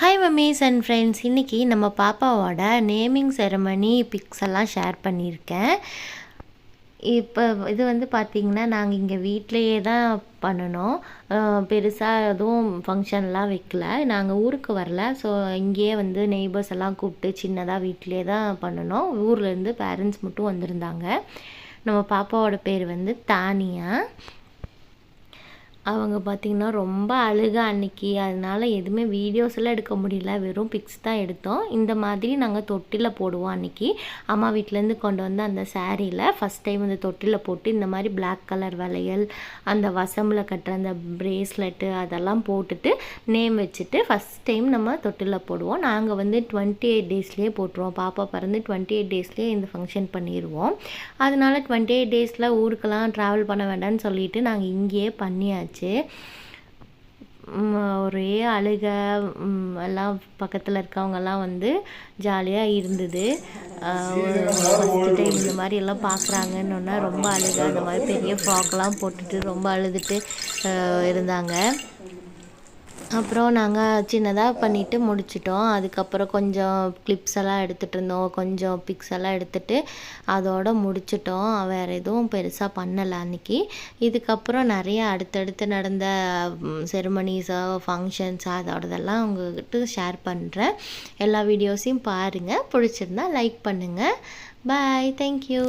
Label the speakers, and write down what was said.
Speaker 1: Hi mummy's and friends இன்றைக்கி நம்ம பாப்பாவோட நேமிங் செரமனி பிக்ஸ் எல்லாம் ஷேர் பண்ணியிருக்கேன். இப்போ இது வந்து பார்த்திங்கன்னா நாங்கள் இங்கே வீட்டிலையே தான் பண்ணணும். பெருசாக எதுவும் ஃபங்க்ஷன்லாம் வைக்கல. நாங்கள் ஊருக்கு வரல. ஸோ இங்கேயே வந்து நெய்பர்ஸ் எல்லாம் கூப்பிட்டு சின்னதாக வீட்டிலே தான் பண்ணணும். ஊர்லேருந்து பேரண்ட்ஸ் மட்டும் வந்திருந்தாங்க. நம்ம பாப்பாவோட பேர் வந்து தானியா. அவங்க பார்த்திங்கன்னா ரொம்ப அழுக அன்னைக்கு. அதனால் எதுவுமே வீடியோஸ்லாம் எடுக்க முடியல. வெறும் பிக்ஸ் தான் எடுத்தோம். இந்த மாதிரி நாங்கள் தொட்டில் போடுவோம் அன்றைக்கி அம்மா வீட்டிலேருந்து கொண்டு வந்து அந்த சேரீயில் ஃபஸ்ட் டைம் அந்த தொட்டில போட்டு இந்த மாதிரி பிளாக் கலர் வளையல் அந்த வசம்பில் கட்டுற அந்த ப்ரேஸ்லெட்டு அதெல்லாம் போட்டுட்டு நேம் வச்சுட்டு ஃபஸ்ட் டைம் நம்ம தொட்டிலில் போடுவோம். நாங்கள் வந்து டுவெண்ட்டி எயிட் டேஸ்லேயே போட்டுருவோம். பாப்பா பிறந்து டுவெண்ட்டி எயிட் டேஸ்லேயே இந்த ஃபங்க்ஷன் பண்ணிடுவோம் அதனால டுவெண்ட்டி எயிட் டேஸில் ஊருக்கெல்லாம் ட்ராவல் பண்ண வேண்டாம்னு சொல்லிட்டு நாங்கள் இங்கேயே பண்ணியாச்சு. இருந்துச்சு ஒரே அழுக எல்லாம் பக்கத்தில் இருக்கவங்கெல்லாம் வந்து ஜாலியாக இருந்தது. ஃபஸ்ட்டு டைம் இந்த மாதிரி எல்லாம் பார்க்குறாங்கன்னு ரொம்ப அழுக அந்த மாதிரி பெரிய ஃப்ராக்லாம் போட்டுட்டு ரொம்ப அழுதுட்டு இருந்தாங்க. அப்புறம் நாங்கள் சின்னதாக பண்ணிவிட்டு முடிச்சிட்டோம். அதுக்கப்புறம் கொஞ்சம் கிளிப்ஸ் எல்லாம் எடுத்துகிட்டு இருந்தோம். கொஞ்சம் பிக்ஸ் எல்லாம் எடுத்துகிட்டு அதோட முடிச்சிட்டோம். வேறு எதுவும் பெருசாக பண்ணலை அன்றைக்கி இதுக்கப்புறம் நிறைய அடுத்தடுத்து நடந்த செரமனிஸோ ஃபங்க்ஷன்ஸோ அதோடதெல்லாம் உங்கள்கிட்ட ஷேர் பண்ணுறேன் எல்லா வீடியோஸையும் பாருங்கள் பிடிச்சிருந்தா லைக் பண்ணுங்கள் பாய் தேங்க்யூ